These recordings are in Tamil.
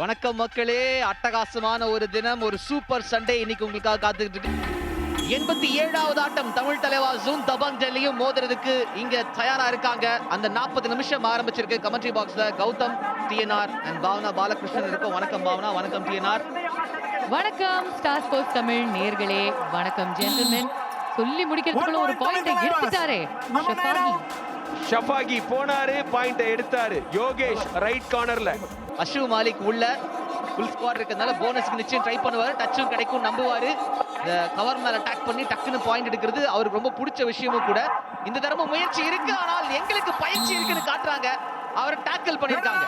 வணக்கம் மக்களே. அட்டகாசமான ஒரு தினம் ஒரு சூப்பர் சண்டே இன்னைக்கு உங்களுக்காக காத்துக்கிட்டு இருக்கு. எண்பத்தி ஏழாவது ஆட்டம் தமிழ் தலைவா ஜூன் தபாங் டெல்லியும் மோதுறதுக்கு இங்க தயாரா இருக்காங்க. அந்த நாற்பது நிமிஷம் ஆரம்பிச்சிருக்கு. கமெண்ட்ரி பாக்ஸ்ல கௌதம் டிஎன்ஆர் அண்ட் பாவனா பாலகிருஷ்ணன் இருக்கும். வணக்கம் பாவனா வணக்கம் டிஎன்ஆர் வணக்கம் ஸ்டார் ஸ்போர்ட்ஸ் தமிழ் நேர்களே. வணக்கம் ஜென்டில்மென் சொல்லி முடிக்கிறதுக்குள்ள ஒரு பாயிண்ட் எடுத்துட்டாரே. ஷஃபாகி போனாரு பாயிண்ட் எடுத்தாரு. யோகேஷ் ரைட் கார்னர்ல அஷு மாலிக் உள்ள ஃபுல் ஸ்குவாட் இருக்கிறதுனால போனஸ்க்கு நிச்சயம் ட்ரை பண்ணுவார். டச்சும் கிடைக்கும் நம்புவாரு. இந்த கவர் மேல அட்டாக் பண்ணி டக்குன்னு பாயிண்ட் எடுக்கிறது அவருக்கு ரொம்ப பிடிச்ச விஷயமும் கூட. இந்த தடவை முயற்சி இருக்கு ஆனால் எங்களுக்கு பயிற்சி இருக்குன்னு காட்டுறாங்க. அவரை டேக்கிள் பண்ணிருக்காங்க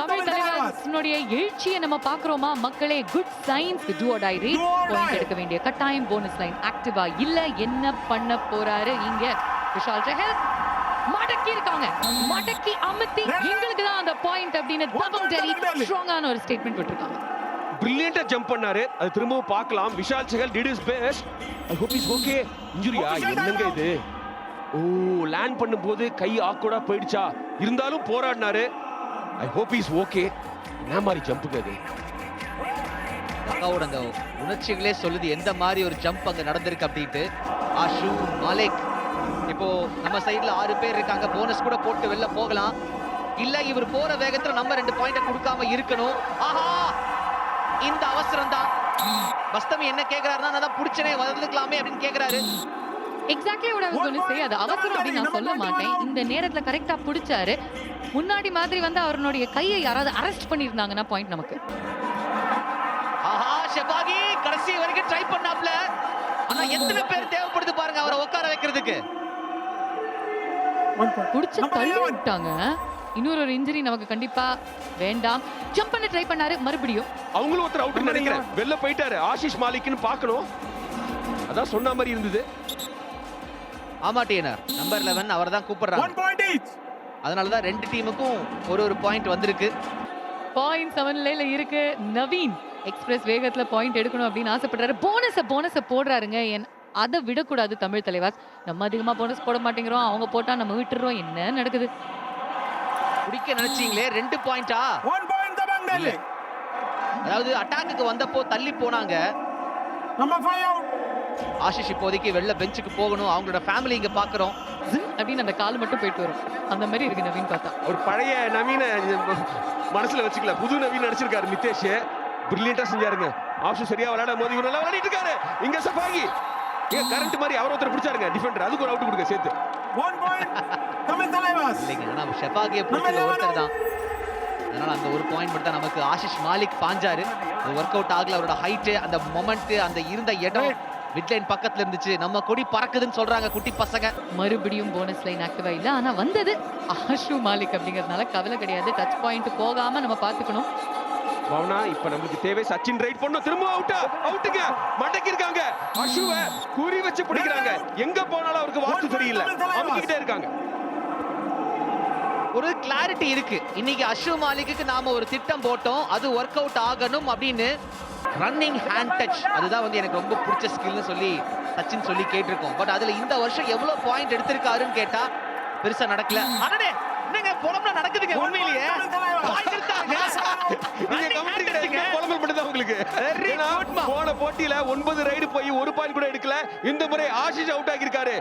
தமிழ் தலைவனுடைய எழுச்சியை நம்ம பாக்குறோமா மக்களே good signs do or die raid Do or die. Point எடுக்க வேண்டிய கட்டாயம் போனஸ் லைன் ஆக்டிவா இல்ல என்ன பண்ண போறாரு? இங்க விஷால் ஜெஹல் மடக்கி இருக்காங்க. மடக்கி அமர்த்தி எங்களுக்கு தான் அந்த பாயிண்ட் அப்படின்னு தபம் டெல்லி ஸ்ட்ராங்கான ஒரு ஸ்டேட்மெண்ட் விட்டுருக்காங்க பிரில்லியண்டா ஜம்ப் பண்ணாரு. அது திரும்பவும் பார்க்கலாம். Vishal Sehgal did is best I hope is okay இன்ஜுரியா என்னங்க இது? ஓ லேண்ட் பண்ணும்போது கை ஆக்கோடா போயிடுச்சா? இருந்தாலும் போராடினாரு. ஐ ஹோப் இஸ் ஓகே என்ன மாதிரி ஜம்புங்க அது அக்காவோட அந்த உணர்ச்சிகளே சொல்லுது எந்த மாதிரி ஒரு ஜம்ப் அங்க நடந்திருக்கு அப்படின்ட்டு. ஆஷு மாலிக் இப்போ நம்ம சைடுல ஆறு பேர் இருக்காங்க. போனஸ் கூட போட்டு வெளில போகலாம். இல்ல இவர் போற வேகத்துல நம்ம ரெண்டு பாயிண்ட கொடுக்காம இருக்கணும். ஆஹா! இந்த அவசரம் தான் பஸ்தமி என்ன கேக்குறாருன்னா நான் தான் புடிச்சனே வந்துக்கலாமே அப்படின்னு கேக்குறாரு. எக்ஸாக்ட்லி going to say அது அவசரம் அப்படின்னு நான் சொல்ல மாட்டேன். இந்த நேரத்துல கரெக்டா புடிச்சாரு. முன்னாடி மாதிரி வந்து அவருடைய கையை யாராவது அரெஸ்ட் பண்ணியிருந்தாங்கன்னா பாயிண்ட் நமக்கு. ஆஹா ஷெபாகி கடைசி வரைக்கும் ட்ரை பண்ணாப்ல. ஆனா எத்தனை பேர் தேவைப்படுது பாருங்க அவரை உட்கார வைக்கிறதுக்கு. புடிச்சு நம்ம தள்ளி eleven. விட்டாங்க இன்னொரு ஒரு இன்ஜுரி நமக்கு கண்டிப்பா வேண்டாம். ஜம்ப் பண்ண ட்ரை பண்ணாரு மறுபடியும். அவங்களும் ஒருத்தர் அவுட் நினைக்கிறேன் வெளில போயிட்டாரு. ஆஷிஷ் மாலிக்னு பார்க்கணும். அதான் சொன்ன மாதிரி இருந்தது. ஆமா டிஎன்ஆர் நம்பர் 11 அவர் தான் கூப்பிடுறாங்க. Each. அதனாலதான் ரெண்டு டீமுக்கும் ஒரு ஒரு பாயிண்ட் வந்திருக்கு. பாயிண்ட் செவன்ல இருக்கு. நவீன் எக்ஸ்பிரஸ் வேகத்துல பாயிண்ட் எடுக்கணும் அப்படின்னு ஆசைப்படுறாரு. போனஸ போனஸ போடுறாருங்க என் அதை விடக்கூடாது தமிழ் தலைவாஸ். நம்ம அதிகமா போனஸ் போட மாட்டேங்கிறோம் அவங்க போட்டா நம்ம விட்டுறோம். என்ன நடக்குது? பிடிக்க நினைச்சீங்களே ரெண்டு பாயிண்டா. அதாவது அட்டாக்குக்கு வந்தப்போ தள்ளி போனாங்க. out. ஆஷிஷ் இப்போதைக்கு வெளில பெஞ்சுக்கு போகணும் அவங்களோட ஃபேமிலி இங்க பாக்குறோம். அப்படின்னு அந்த கால் மட்டும் போயிட்டு வரும். அந்த மாதிரி இருக்கு நவீன் பார்த்தா. ஒரு பழைய நவீன மனசுல வச்சுக்கல புது நவீன் நடிச்சிருக்காரு நிதேஷ். பிரில்லியண்டா செஞ்சாருங்க. ஆப்ஷன் சரியா விளையாடும் போது இவர் நல்லா விளையாடிட்டு இருக்காரு. இங்க சஃபாகி. இங்க கரண்ட் மாதிரி அவர் ஒருத்தர் பிடிச்சாருங்க டிஃபெண்டர் அதுக்கு ஒரு அவுட் கொடுங்க சேர்த்து. One point. Tamil Talevas. இல்லைங்க ஆனா ஷெஃபாகியை பிடிச்சது ஒருத்தர் தான். அதனால அந்த ஒரு பாயிண்ட் மட்டும் தான் நமக்கு ஆஷிஷ் மாலிக் பாஞ்சாரு. அது ஒர்க் அவுட் ஆகல அவரோட ஹைட்டு அந்த மொமெண்ட் அந்த இருந்த இடம். மிட்லைன் பக்கத்துல இருந்துச்சு. நம்ம கொடி பறக்குதுன்னு சொல்றாங்க குட்டி பசங்க. மறுபடியும் போனஸ் லைன் ஆக்டிவா இல்ல ஆனா வந்தது ஆஷு மாலிக் அப்படிங்கறதுனால கவலை கிடையாது. டச் பாயிண்ட் போகாம நம்ம பாத்துக்கணும் பவனா இப்ப நம்மளுக்கு தேவை சச்சின் ரைட் பண்ணும் திரும்ப அவுட்டா அவுட்டுங்க மடக்கி இருக்காங்க அஷுவ குறி வச்சு பிடிக்கிறாங்க. எங்க போனாலும் அவருக்கு வாஸ்து சரியில்லை. அமுக்கிட்டே இருக்காங்க. ஒரு கிளாரிட்டி இருக்கு. இன்னைக்கு அஷு மாலிக்கு நாம ஒரு திட்டம் போட்டோம். அது ஒர்க் அவுட் ஆகணும் அப்படின்னு ரன்னிங் ஹேண்ட் டச் அதுதான் வந்து எனக்கு ரொம்ப பிடிச்ச ஸ்கில்னு சொல்லி சச்சின் சொல்லி கேட்டிருக்கோம். பட் அதுல இந்த வருஷம் எவ்வளவு பாயிண்ட் எடுத்திருக்காருன்னு கேட்டா பெருசா நடக்கல. அடடே என்னங்க புலம்னா நடக்குதுங்க உண்மையிலேயே. நீங்க Running கமெண்ட்ரி hand கிடையாது டச்சுங்க. புலம்பல் மட்டும் தான் உங்களுக்கு. போன போட்டியில ஒன்பது ரைடு போய் ஒரு பாயிண்ட் கூட எடுக்கல. இந்த முறை ஆஷிஷ் அவுட் ஆகியிருக்காரு.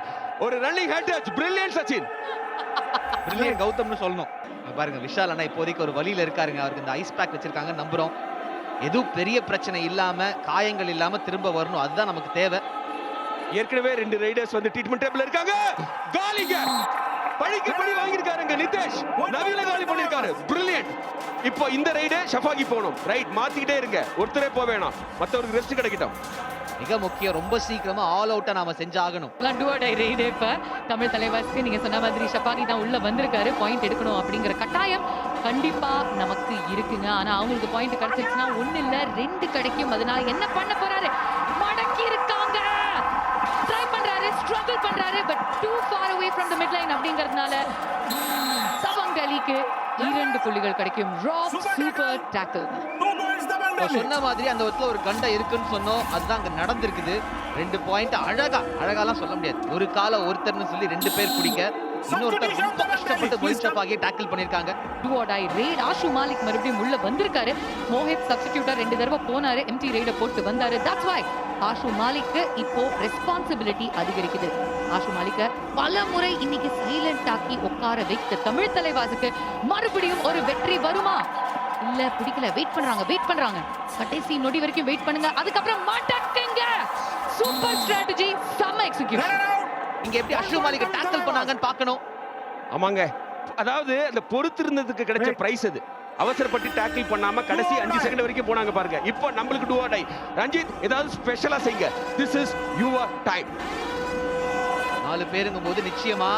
ஒரு running hand touch brilliant Sachin. Brilliant கௌதம்னு சொல்லணும். பாருங்க விஷால் அண்ணா இப்போதைக்கு ஒரு வழியில இருக்காருங்க. அவருக்கு இந்த ஐஸ் பேக் வச்சிருக்காங்க நம்புறோம். எதுவும் பெரிய பிரச்சனை இல்லாம காயங்கள் இல்லாம திரும்ப வரணும். அதுதான் நமக்கு தேவை. ஏற்கனவே ரெண்டு ரைடர்ஸ் வந்து ட்ரீட்மெண்ட் டேபிள்ல இருக்காங்க. காலிங்க பழிக்கு பழி வாங்கியிருக்காருங்க நிதேஷ். நவீன காலி பண்ணிருக்காரு பிரில்லியன்ட் இப்போ இந்த ரைடு ஷஃபாகி போகணும். ரைட் மாத்திக்கிட்டே இருங்க. ஒருத்தரே போக வேணாம். மத்தவருக்கு ரெஸ்ட் கிடைக்கட்டும். மிக முக்கியம். ரொம்ப சீக்கிரமா ஆல் அவுட்டா நாம செஞ்சாகணும். லண்டுவாடை ரெய்டு இப்ப தமிழ் தலைவாஸ்க்கு நீங்க சொன்ன மாதிரி ஷபாகி தான் உள்ள வந்திருக்காரு. பாயிண்ட் எடுக்கணும் அப்படிங்கிற கட்டாயம் கண்டிப்பா நமக்கு இருக்குங்க. ஆனா அவங்களுக்கு பாயிண்ட் கிடைச்சிருச்சுன்னா ஒண்ணு இல்ல ரெண்டு கிடைக்கும். அதனால என்ன பண்ண போறாரு? பண்றாரு but too far away from the mid line அப்படிங்கறதுனால தவங் டெல்லிக்கு இரண்டு புள்ளிகள் கிடைக்கும். ராக் சூப்பர் டேக்கிள். சொன்ன மாதிரி அந்த இடத்துல ஒரு கண்டை இருக்குன்னு சொன்னோம். அதுதான் அங்க நடந்திருக்குது. ரெண்டு பாயிண்ட் அழகா அழகாலாம் சொல்ல முடியாது. ஒரு கால ஒருத்தர்னு சொல்லி ரெண்டு பேர் பிடிக்க. இன்னொருத்தர் ரொம்ப. கஷ்டப்பட்டு tackle do die raid Ashu Malik மறுபடியும் உள்ள வந்திருக்காரு. மோஹித் சப்ஸ்டிடியூட்டா ரெண்டு தடவை போனாரு. எம்டி ரெய்ட போட்டு வந்தாரு. தட்ஸ் வை ஆஷு மாலிக்கு இப்போ ரெஸ்பான்சிபிலிட்டி அதிகரிக்குது. ஆஷு மாலிக்க பல முறை இன்னைக்கு சைலண்ட் ஆக்கி உட்கார வைத்த தமிழ் தலைவாசுக்கு மறுபடியும் ஒரு வெற்றி வருமா? இல்ல பிடிக்கல. வெயிட் பண்றாங்க வெயிட் பண்றாங்க. கடைசி நொடி வரைக்கும் வெயிட் பண்ணுங்க. அதுக்கப்புறம் மாட்டாங்க சூப்பர் ஸ்ட்ராட்டஜி செம்ம out. இங்க எப்படி அஷ்ரு மாலிக டேக்கிள் பண்ணாங்கன்னு பார்க்கணும். ஆமாங்க. அதாவது அந்த பொறுத்திருந்ததுக்கு கிடைச்ச பிரைஸ் அது. அவசரப்பட்டு டேக்கிள் பண்ணாம கடைசி அஞ்சு செகண்ட் வரைக்கும் போனாங்க பாருங்க. இப்போ நம்மளுக்கு டூ டை ரஞ்சித் ஏதாவது ஸ்பெஷலா செய்யுங்க. திஸ் இஸ் யுவர் டைம் நாலு பேருங்கும் போது நிச்சயமா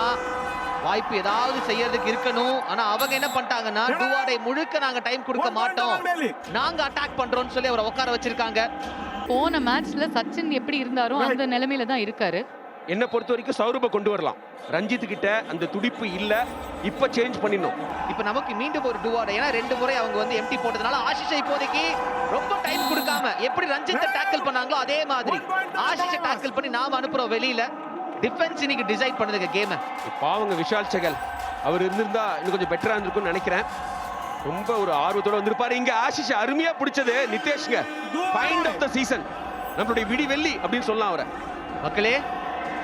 வாய்ப்பு ஏதாவது செய்யறதுக்கு இருக்கணும். ஆனா அவங்க என்ன பண்ணிட்டாங்கன்னா டூவாடை முழுக்க நாங்க டைம் கொடுக்க மாட்டோம். நாங்க அட்டாக் பண்றோம்னு சொல்லி அவரை உட்கார வச்சிருக்காங்க. போன மேட்ச்ல சச்சின் எப்படி இருந்தாரோ அந்த நிலைமையில தான் இருக்காரு. என்ன பொறுத்த வரைக்கும் சௌரப கொண்டு வரலாம். ரஞ்சித் கிட்ட அந்த துடிப்பு இல்ல. இப்ப சேஞ்ச் பண்ணிடணும். இப்ப நமக்கு மீண்டும் ஒரு டூவாடை ஏன்னா ரெண்டு முறை அவங்க வந்து எம்டி போட்டதுனால ஆஷிஷை இப்போதைக்கு ரொம்ப டைம் கொடுக்காம எப்படி ரஞ்சித்தை டேக்கிள் பண்ணாங்களோ அதே மாதிரி. ஆஷிஷை டேக்கிள் பண்ணி நாம அனுப்புறோம் வெளியில. டிஃபென்ஸ் இன்னைக்கு டிசைட் பண்ணுதுங்க கேமை பாவங்க விஷால் செகல். அவர் இருந்திருந்தா இன்னும் கொஞ்சம் பெட்டரா இருந்திருக்கும்னு நினைக்கிறேன். ரொம்ப ஒரு ஆர்வத்தோட வந்திருப்பாரு. இங்க ஆஷிஷ் அருமையா பிடிச்சது நிதேஷ்ங்க. ஃபைண்ட் ஆஃப் த சீசன் நம்மளுடைய விடி வெள்ளி அப்படின்னு சொல்லலாம் அவரை. மக்களே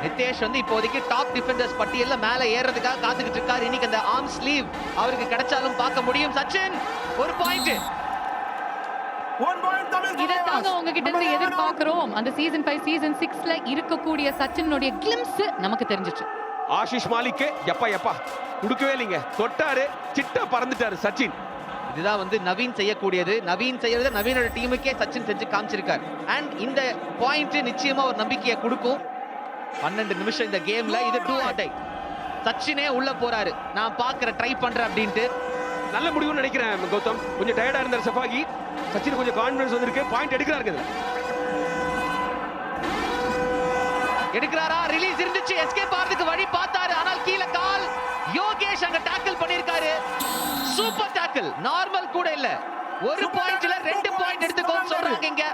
நிதேஷ் வந்து இப்போதைக்கு டாப் டிஃபெண்டர்ஸ் பட்டியல்ல மேல ஏறதுக்காக காத்துக்கிட்டு இருக்காரு. இன்னைக்கு அந்த ஆர்ம் ஸ்லீவ் அவருக்கு கிடைச்சாலும் பார்க்க முடியும். சச்சின் ஒரு பாயிண்ட். உங்ககிட்ட இருந்து 11 out. எதிர்பார்க்கிறோம். அந்த சீசன் ஃபைவ் சீசன் சிக்ஸ்ல இருக்கக்கூடிய சச்சினுடைய கிளிம்ஸ் நமக்கு தெரிஞ்சிச்சு. ஆஷிஷ் மாலிக்கு எப்பா எப்பா? கொடுக்கவே இல்லைங்க. தொட்டாரு சிட்டா பறந்துட்டாரு சச்சின். இதுதான் வந்து நவீன் செய்யக்கூடியது. நவீன் செய்யறது நவீனோட டீமுக்கே சச்சின் செஞ்சு காமிச்சிருக்காரு. அண்ட் இந்த பாயிண்ட் நிச்சயமா ஒரு நம்பிக்கையை கொடுக்கும். பன்னெண்டு நிமிஷம் இந்த கேம்ல இது டூ ஆட்டை சச்சினே உள்ள போறாரு. நான் பாக்குற ட்ரை பண்றேன் அப்படின்ட்டு. நல்ல முடிவுன்னு நினைக்கிறேன் கௌதம். கொஞ்சம் டயர்டா இருந்தார் சஃபாகி. சச்சின் கொஞ்சம் கான்பிடன்ஸ் வந்திருக்கு. பாயிண்ட் எடுக்கிறாருங்க இதுல. எடுக்கிறாரா? ரிலீஸ் இருந்துச்சு. எஸ்கேப் ஆறதுக்கு வழி பார்த்தாரு. ஆனால் கீழே கால். யோகேஷ் அங்க டாக்கிள் பண்ணிருக்காரு சூப்பர் டாக்கிள் நார்மல் கூட இல்ல. ஒரு பாயிண்ட்ல ரெண்டு பாயிண்ட் எடுத்துக்கோன்னு சொல்றாங்க இங்க.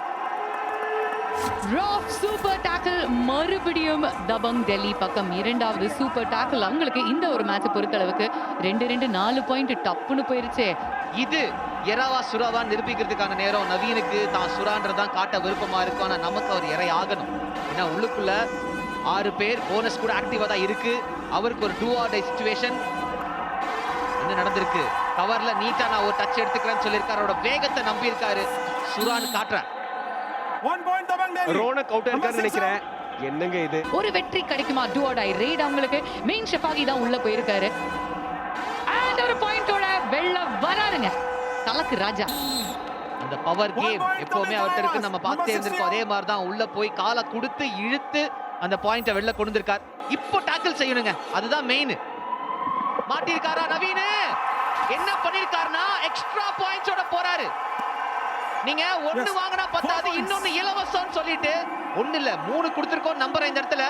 ராஃப் சூப்பர் டாக்கிள் மறுபடியும் தபங் டெல்லி பக்கம் இரண்டாவது சூப்பர் டாக்கிள் அவங்களுக்கு இந்த ஒரு மேட்சை பொறுத்தளவுக்கு ரெண்டு ரெண்டு நாலு பாயிண்ட் டப்புன்னு போயிருச்சே. இது எராவா சுறாவா நிரூபிக்கிறதுக்கான நேரம். நவீனுக்கு தான் சுறான்றதான் காட்ட விருப்பமா இருக்கும். ஆனா நமக்கு அவர் இறை ஆகணும். ஏன்னா உள்ளுக்குள்ள ஆறு பேர் போனஸ் கூட ஆக்டிவா தான் இருக்கு. அவருக்கு ஒரு டூ ஆர் டை சுச்சுவேஷன் என்ன நடந்திருக்கு? கவர்ல நீட்டா நான் ஒரு டச் எடுத்துக்கிறேன்னு சொல்லியிருக்காரு. அவரோட வேகத்தை நம்பியிருக்காரு. சுறான்னு காட்டுறேன். ரோனக் அவுட் நினைக்கிறேன். என்னங்க இது? ஒரு வெற்றி கிடைக்குமா? டூஆடை ரெய்ட் அவங்களுக்கு. மெயின் ஷெஃபாகி தான் உள்ள போயிருக்காரு. அண்ட் ஒரு பாயிண்டோட வெளில வராருங்க தலக்கு ராஜா. அந்த பவர் கேம் எப்பவுமே இருக்கு. Dallas. நம்ம பார்த்தே இருந்திருக்கோம். 60. அதே மாதிரி தான் உள்ள போய் காலை கொடுத்து இழுத்து அந்த பாயிண்ட வெளில கொண்டு வந்திருக்கார் இப்போ டாக்கிள் செய்யணுங்க. அதுதான் மெயின் மாட்டிருக்காரா நவீன்? என்ன பண்ணிருக்காருன்னா எக்ஸ்ட்ரா பாயிண்ட்ஸோட போறாரு. நீங்க Yes. வாங்கினா பத்தாது. இன்னொன்னு இலவசம்னு சொல்லிட்டு ஒண்ணு இல்ல மூணு கொடுத்திருக்கோம் நம்பர் இந்த இடத்துல.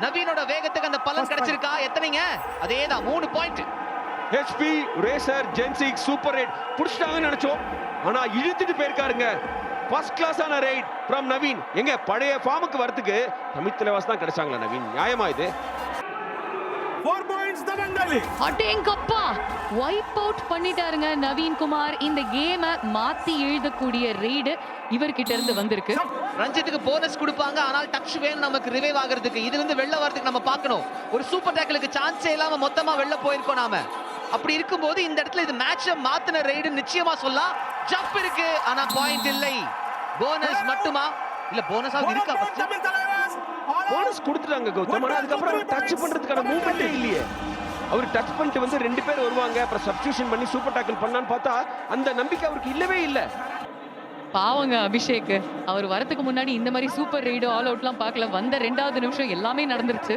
நவீனோட வேகத்துக்கு அந்த பலன். கிடைச்சிருக்கா? எத்தனைங்க? அதேதான் மூணு பாயிண்ட் ஹெச்பி ரேசர் ஜென்சிக் சூப்பர் ரைட் புடிச்சிட்டாங்கன்னு நினைச்சோம். ஆனா இழுத்துட்டு போயிருக்காருங்க. ஃபர்ஸ்ட் கிளாஸான ரைட் ஃப்ரம் நவீன். எங்க பழைய ஃபார்முக்கு வரதுக்கு தமிழ் தலைவாஸ் தான் கிடைச்சாங்களா நவீன். நியாயமா இது? அடேங்கப்பா வைப் அவுட் பண்ணிட்டாருங்க நவீன் குமார். இந்த கேமை மாத்தி எழுதக்கூடிய ரெய்டு இவர்கிட்ட இருந்து வந்திருக்கு. ரஞ்சித்துக்கு போனஸ் கொடுப்பாங்க ஆனால் டச் வேணும் நமக்கு ரிவைவ் ஆகிறதுக்கு. இதுல இருந்து வெளில வரதுக்கு நம்ம பார்க்கணும். ஒரு சூப்பர் டேக்கிளுக்கு சான்ஸே இல்லாம மொத்தமா வெளில போயிருக்கோம் நாம. அப்படி இருக்கும்போது இந்த இடத்துல இது மேட்சை மாத்தின ரைடு நிச்சயமா சொல்லலாம். ஜம்ப் இருக்கு ஆனா பாயிண்ட் இல்லை. போனஸ் மட்டுமா? இல்ல போனஸா இருக்கா போனஸ் கொடுத்துட்டாங்க கௌதம். ஆனா அதுக்கப்புறம் டச் பண்றதுக்கான மூவ்மெண்ட்டே இல்லையே. அவர் டச் பண்ணிட்டு வந்து ரெண்டு பேர் வருவாங்க. அப்புறம் சப்ஸ்டியூஷன் பண்ணி சூப்பர் டாக்கிள் பண்ணான்னு பார்த்தா அந்த நம்பிக்கை அவருக்கு இல்லவே இல்லை. பாவங்க அபிஷேக். அவர் வரதுக்கு முன்னாடி இந்த மாதிரி சூப்பர் ரெய்டு ஆல் அவுட்லாம் பார்க்கல. வந்த ரெண்டாவது நிமிஷம் எல்லாமே நடந்துருச்சு.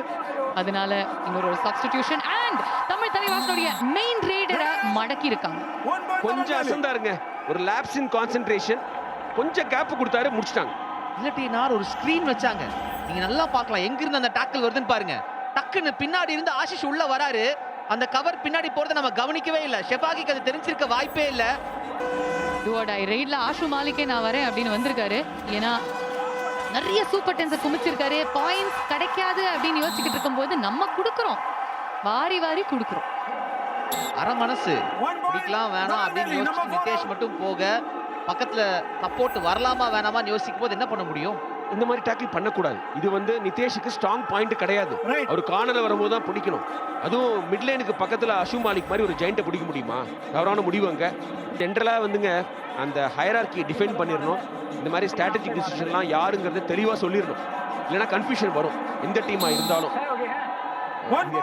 அதனால இன்னொரு ஒரு சப்ஸ்டிடியூஷன் அண்ட் தமிழ் தலைவாசனுடைய மெயின் ரெய்டரை மடக்கி இருக்காங்க கொஞ்சம். அசந்தாருங்க ஒரு லேப்ஸ் இன் கான்சென்ட்ரேஷன் கொஞ்சம் கேப் கொடுத்தாரு முடிச்சிட்டாங்க. இல்லாட்டி நான் ஒரு ஸ்கிரீன் வச்சாங்க. நீங்க நல்லா பார்க்கலாம். எங்க இருந்து அந்த டாக்கிள் வருதுன்னு பாருங்க. டக்குன்னு பின்னாடி இருந்து ஆஷிஷ் உள்ள வராரு. அந்த கவர் பின்னாடி போறதை நம்ம கவனிக்கவே இல்ல. ஷெபாகிக்கு அது தெரிஞ்சிருக்க வாய்ப்பே இல்ல. டுவோடாய் ரெய்ட்ல ஆஷு மாலிக்கே நான் வரேன் அப்படின்னு வந்திருக்காரு. ஏன்னா நிறைய சூப்பர் டென்ஸை குமிச்சிருக்காரு. பாயிண்ட்ஸ் கிடைக்காது அப்படின்னு யோசிச்சுக்கிட்டு இருக்கும்போது நம்ம கொடுக்குறோம். வாரி வாரி கொடுக்குறோம். அரை மனசு. பிடிக்கலாம் வேணாம் அப்படின்னு யோசிச்சு நிதேஷ். மட்டும் போக. பக்கத்துல சப்போர்ட் வரலாமா வேணாமான்னு யோசிக்கும் போது என்ன பண்ண முடியும்? இந்த மாதிரி டேக்கிள் பண்ணக்கூடாது. இது வந்து நிதேஷுக்கு ஸ்ட்ராங் பாயிண்ட் கிடையாது. அவர் கார்னர்ல வரும்போது தான் பிடிக்கணும். அதுவும் மிட்லைனுக்கு பக்கத்துல அஷு மாலிக் மாதிரி ஒரு ஜெயிண்ட்டை பிடிக்க முடியுமா? தவறான முடிவு அங்க. ஜென்ரலா வந்துங்க அந்த ஹைரார்கியை டிஃபைன் பண்ணிடணும் இந்த மாதிரி ஸ்ட்ராட்டஜிக் டிசிஷன்லாம் யாருங்கிறத தெளிவா சொல்லிடணும் இல்லைன்னா கன்ஃபியூஷன் வரும். எந்த டீமா இருந்தாலும்.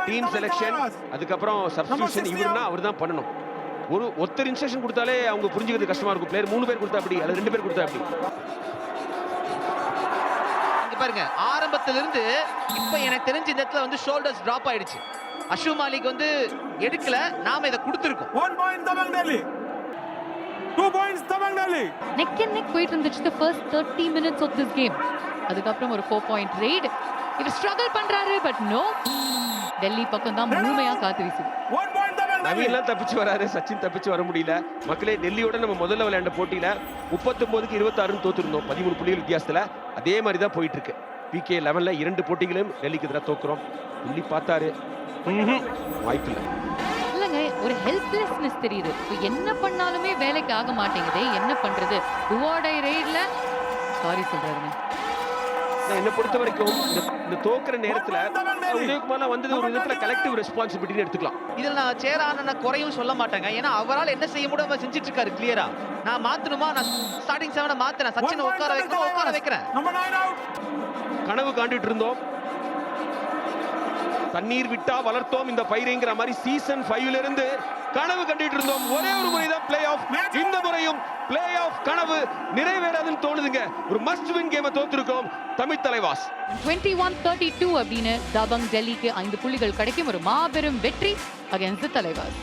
Team selection. அதுக்கப்புறம் சப்ஸ்டியூஷன் 60 இவருன்னா அவர் தான் பண்ணணும். ஒரு ஒருத்தர் இன்ஸ்ட்ரக்ஷன் கொடுத்தாலே அவங்க புரிஞ்சுக்கிறது கஷ்டமா இருக்கும். பிளேயர் மூணு பேர் கொடுத்தா அப்படி அல்லது ரெண்டு பேர் கொடுத்தா அப்படி பாருங்க. ஆரம்பத்துல இருந்து இப்ப எனக்கு தெரிஞ்ச இந்த இடத்துல வந்து ஷோல்டர்ஸ் டிராப் ஆயிடுச்சு. அஷு மாலிக் வந்து எடுக்கல. நாம இதை கொடுத்துருக்கோம். One point, Tamil Delhi. Two points, Tamil Delhi. Neck and neck போயிட்டு இருந்துச்சு first thirty minutes of this game அதுக்கப்புறம் ஒரு ஃபோர் பாயிண்ட் ரெய்டு இவர் ஸ்ட்ரகிள் பண்றாரு பட் நோ டெல்லி பக்கம் தான் முழுமையா காத்து வீசுது. நவீன்லாம் தப்பிச்சு வராரு சச்சின் தப்பிச்சு வர முடியல. மக்களே டெல்லியோட நம்ம முதல்ல விளையாண்ட போட்டியில முப்பத்தொன்பதுக்கு இருபத்தாறுன்னு தோத்துருந்தோம். பதிமூணு புள்ளிகள் வித்தியாசத்துல. அதே மாதிரி தான் போயிட்டு இருக்கு பிகே லெவன்ல இரண்டு போட்டிகளையும் டெல்லிக்கு எதிராக தோக்குறோம். டெல்லி பார்த்தாரு. ம்ஹும். வாய்ப்பில்லை இல்லைங்க ஒரு ஹெல்ப்லெஸ்னஸ் தெரியுது. என்ன பண்ணாலுமே வேலைக்கு ஆக மாட்டேங்குதே. என்ன பண்றது? டுவாடை ரெய்ட்ல சாரி சொல்றாருங்க. என்னை பொறுத்த வரைக்கும் இந்த தோக்குற நேரத்துல உதயகுமார்லாம் வந்தது ஒரு விதத்துல கலெக்டிவ் ரெஸ்பான்சிபிலிட்டின்னு எடுத்துக்கலாம். இதுல நான் சேரான குறையும் சொல்ல மாட்டேங்க. ஏன்னா அவரால் என்ன செய்ய முடியும் செஞ்சுட்டு இருக்காரு கிளியரா நான் மாத்தணுமா? நான் ஸ்டார்டிங் செவனை மாத்துறேன். One சச்சினை உட்கார வைக்கணும்? உட்கார. வைக்கிறேன். Number nine out. கனவு காண்டுட்டு இருந்தோம். தண்ணீர் விட்டா வளர்த்தோம் இந்த பயிரைங்கிற மாதிரி சீசன் ஃபைவ்ல இருந்து கனவு கண்டுட்டு இருந்தோம். ஒரே ஒரு முறை தான் பிளே ஆஃப் இந்த முறையும் பிளே ஆஃப் கனவு நிறைவேறாதுன்னு தோணுதுங்க. ஒரு மஸ்ட் வின் கேமை தோத்துருக்கோம். Tamil Thalaivas. Twenty one thirty two அப்படின்னு தபங் டெல்லிக்கு ஐந்து புள்ளிகள் கிடைக்கும். ஒரு மாபெரும் வெற்றி அகேன்ஸ்ட் தலைவர்